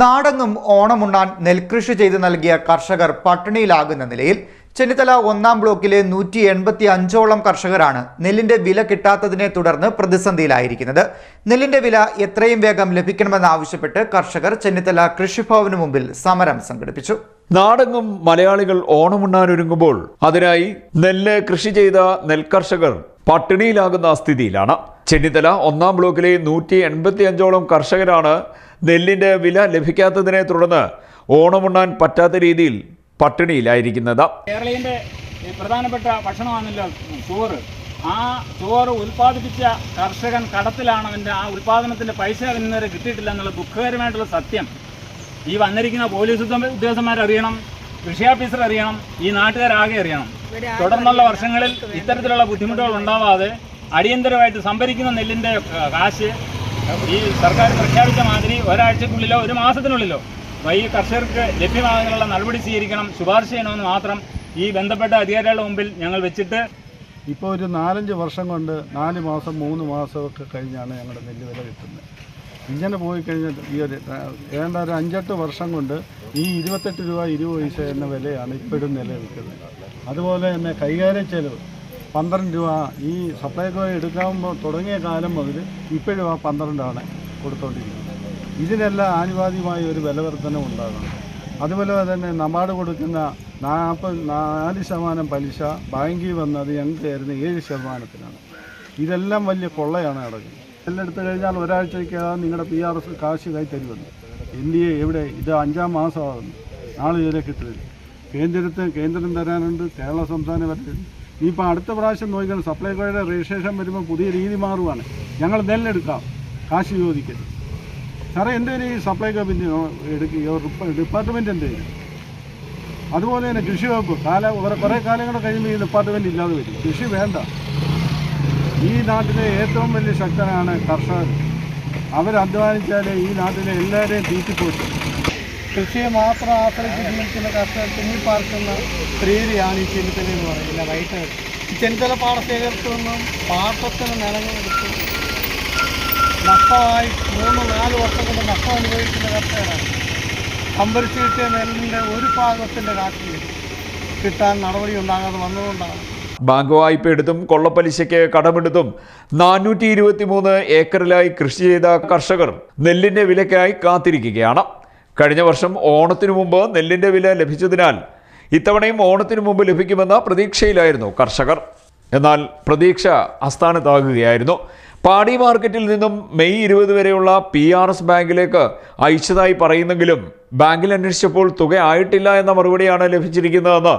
നാടെങ്ങും ഓണമുണ്ണാൻ നെൽകൃഷി ചെയ്ത് നൽകിയ കർഷകർ പട്ടിണിയിലാകുന്ന നിലയിൽ ചെന്നിത്തല ഒന്നാം ബ്ലോക്കിലെ നൂറ്റി എൺപത്തി അഞ്ചോളം കർഷകരാണ് നെല്ലിന്റെ വില കിട്ടാത്തതിനെ തുടർന്ന് പ്രതിസന്ധിയിലായിരിക്കുന്നത്. നെല്ലിന്റെ വില എത്രയും വേഗം ലഭിക്കണമെന്നാവശ്യപ്പെട്ട് കർഷകർ ചെന്നിത്തല കൃഷിഭവന് മുമ്പിൽ സമരം സംഘടിപ്പിച്ചു. നാടെങ്ങും മലയാളികൾ ഓണമുണ്ണാനൊരുങ്ങുമ്പോൾ അതിനായി നെല്ല് കൃഷി ചെയ്ത നെൽകർഷകർ പട്ടിണിയിലാകുന്ന സ്ഥിതിയിലാണ്. ചെന്നിത്തല ഒന്നാം ബ്ലോക്കിലെ നൂറ്റി എൺപത്തി അഞ്ചോളം കർഷകരാണ് നെല്ലിന്റെ വില ലഭിക്കാത്തതിനെ തുടർന്ന് ഓണമുണ്ണാൻ പറ്റാത്ത രീതിയിൽ പട്ടിണിയിലായിരിക്കുന്നത്. കേരളീയന്റെ പ്രധാനപ്പെട്ട ഭക്ഷണമാണല്ലോ ചോറ്. ആ ചോറ് ഉൽപ്പാദിപ്പിച്ച കർഷകൻ കടത്തിലാണ് അവന്റെ ആ ഉൽപ്പാദനത്തിന്റെ പൈസ അവന് നേരെ കിട്ടിയിട്ടില്ല എന്നുള്ള ദുഃഖകരമായിട്ടുള്ള സത്യം. ഈ വന്നിരിക്കുന്ന പോലീസ് ഉദ്യോഗസ്ഥന്മാരറിയണം അറിയണം കൃഷി ഓഫീസർ അറിയണം ഈ നാട്ടുകാരാകെ അറിയണം. തുടർന്നുള്ള വർഷങ്ങളിൽ ഇത്തരത്തിലുള്ള ബുദ്ധിമുട്ടുകൾ ഉണ്ടാവാതെ അടിയന്തരമായിട്ട് സംഭരിക്കുന്ന നെല്ലിന്റെ കാശ് ഈ സർക്കാർ പ്രഖ്യാപിച്ച മാതിരി ഒരാഴ്ചക്കുള്ളിലോ ഒരു മാസത്തിനുള്ളിലോ ഈ കർഷകർക്ക് ലഭ്യമാകാനുള്ള നടപടി സ്വീകരിക്കണം ശുപാർശ ചെയ്യണമെന്ന് മാത്രം ഈ ബന്ധപ്പെട്ട അധികാരികളുടെ മുമ്പിൽ ഞങ്ങൾ വെച്ചിട്ട് ഇപ്പോൾ ഒരു നാലഞ്ച് വർഷം കൊണ്ട് നാല് മാസം മൂന്ന് മാസമൊക്കെ കഴിഞ്ഞാണ് ഞങ്ങളുടെ നെല്ല് വില കിട്ടുന്നത്. ഇങ്ങനെ പോയി കഴിഞ്ഞാൽ ഈ ഒരു ഏതാണ്ട് ഒരു അഞ്ചെട്ട് വർഷം കൊണ്ട് ഈ ഇരുപത്തെട്ട് രൂപ ഇരുപത് പൈസ എന്ന വിലയാണ് ഇപ്പോഴും നിലനിൽക്കുന്നത്. അതുപോലെ തന്നെ കൈകാര്യ ചെലവ്. പന്ത്രണ്ട് രൂപ ഈ സപ്ലൈകോ എടുക്കാൻ തുടങ്ങിയ കാലം മുതൽ ഇപ്പോഴും ആ പന്ത്രണ്ടാണ് കൊടുത്തോണ്ടിരിക്കുന്നത്. ഇതിനെല്ലാം ആനുപാതികമായ ഒരു വില വർധന ഉണ്ടാകണം. അതുപോലെ തന്നെ നബാർഡ് കൊടുക്കുന്ന നാൽപ്പത് നാല് ശതമാനം പലിശ ബാങ്കിൽ വന്നത് ഞങ്ങൾക്ക് തരുന്ന ഏഴ് ശതമാനത്തിനാണ്. ഇതെല്ലാം വലിയ കൊള്ളയാണ് നടക്കുന്നത് എല്ലാം എടുത്തു കഴിഞ്ഞാൽ ഒരാഴ്ചയ്ക്കകം നിങ്ങളുടെ പി ആർ എസ് കാശ് കൈ തരുമെന്ന് എൻ ഡി എ എവിടെ? ഇത് അഞ്ചാം മാസമാകുന്നു. നാളെ ഇതുവരെ കിട്ടില്ല കേന്ദ്രത്തിന് കേന്ദ്രം തരാനുണ്ട്. കേരള സംസ്ഥാനം വരുന്നുണ്ട് ഇനിയിപ്പോൾ അടുത്ത പ്രാവശ്യം നോക്കിക്കണം സപ്ലൈകോയുടെ രജിസ്ട്രേഷൻ വരുമ്പോൾ പുതിയ രീതി മാറുവാണ്. ഞങ്ങൾ നെല്ലെടുക്കാം. കാശ് ചോദിക്കരുത്. സാറേ എന്റെ ഈ സപ്ലൈകോ പിന്നെ എടുക്കുക ഡിപ്പാർട്ട്മെന്റ് എന്റെ അതുപോലെ തന്നെ കൃഷി വകുപ്പ് കാല കുറേ കുറേ കാലങ്ങൾ കഴിയുമ്പോൾ ഈ ഡിപ്പാർട്ട്മെന്റ് ഇല്ലാതെ വരും. കൃഷി വേണ്ട. ഈ നാട്ടിലെ ഏറ്റവും വലിയ ശക്തനാണ് കർഷകർ അവരധ്വാനിച്ചാൽ ഈ നാട്ടിലെ എല്ലാവരെയും തീറ്റിപ്പോറ്റും. കൃഷിയെ മാത്രം ആശ്രയിച്ച് ജീവിക്കുന്ന കർഷകർ തിങ്ങിപ്പാർക്കുന്ന സ്ത്രീയാണ് ഈ ചെന്നിത്തല എന്ന് പറയുന്നത്. വൈകിട്ട്. ഈ ചെന്നിത്തല പാടശേഖരത്തിൽ നിന്നും പാട്ടത്തിന് നിലങ്ങളെടുത്ത് നഷ്ടമായി മൂന്ന് നാല് വർഷം കൊണ്ട് നഷ്ടം അനുഭവിക്കുന്ന കർഷകരാണ്. സംഭരിച്ചു കിട്ടിയ നെല്ലിന്റെ ഒരു ഭാഗത്തിന്റെ കാറ്റിൽ കിട്ടാൻ നടപടി ഉണ്ടാകാതെ വന്നതുകൊണ്ടാണ്. ബാങ്ക് വായ്പ എടുത്തും കൊള്ളപ്പലിശയ്ക്ക് കടമെടുത്തും നാനൂറ്റി ഇരുപത്തി മൂന്ന് ഏക്കറിലായി കൃഷി ചെയ്ത കർഷകർ നെല്ലിന്റെ വിലയ്ക്കായി കാത്തിരിക്കുകയാണ്. കഴിഞ്ഞ വർഷം ഓണത്തിനു മുമ്പ് നെല്ലിന്റെ വില ലഭിച്ചതിനാൽ ഇത്തവണയും ഓണത്തിനു മുമ്പ് ലഭിക്കുമെന്ന പ്രതീക്ഷയിലായിരുന്നു കർഷകർ. എന്നാൽ പ്രതീക്ഷ അസ്ഥാനത്താകുകയായിരുന്നു പാടി മാർക്കറ്റിൽ നിന്നും മെയ് ഇരുപത് വരെയുള്ള പി ആർ എസ് ബാങ്കിലേക്ക് അയച്ചതായി പറയുന്നെങ്കിലും ബാങ്കിൽ അന്വേഷിച്ചപ്പോൾ തുക ആയിട്ടില്ല എന്ന മറുപടിയാണ് ലഭിച്ചിരിക്കുന്നതെന്ന്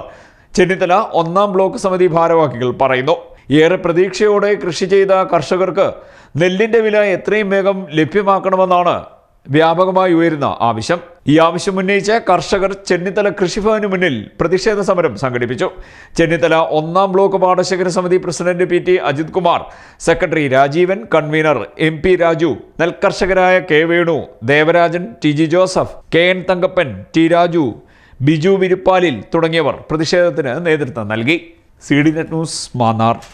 ചെന്നിത്തല ഒന്നാം ബ്ലോക്ക് സമിതി ഭാരവാഹികൾ പറയുന്നു. ഏറെ പ്രതീക്ഷയോടെ കൃഷി ചെയ്ത കർഷകർക്ക് നെല്ലിന്റെ വില എത്രയും വേഗം ലഭ്യമാക്കണമെന്നാണ് വ്യാപകമായി ഉയരുന്ന ആവശ്യം. ഈ ആവശ്യം ഉന്നയിച്ച് കർഷകർ ചെന്നിത്തല കൃഷിഭവന് മുന്നിൽ പ്രതിഷേധ സമരം സംഘടിപ്പിച്ചു. ചെന്നിത്തല ഒന്നാം ബ്ലോക്ക് പാടശേഖര സമിതി president P T Ajith Kumar secretary Rajeevan convener M P Raju നെൽകർഷകരായ K Venu Devarajan T G Joseph K N Thankappan T Raju Biju വിരുപ്പാലിൽ തുടങ്ങിയവർ പ്രതിഷേധത്തിന് നേതൃത്വം നൽകി. C D net news Mannar.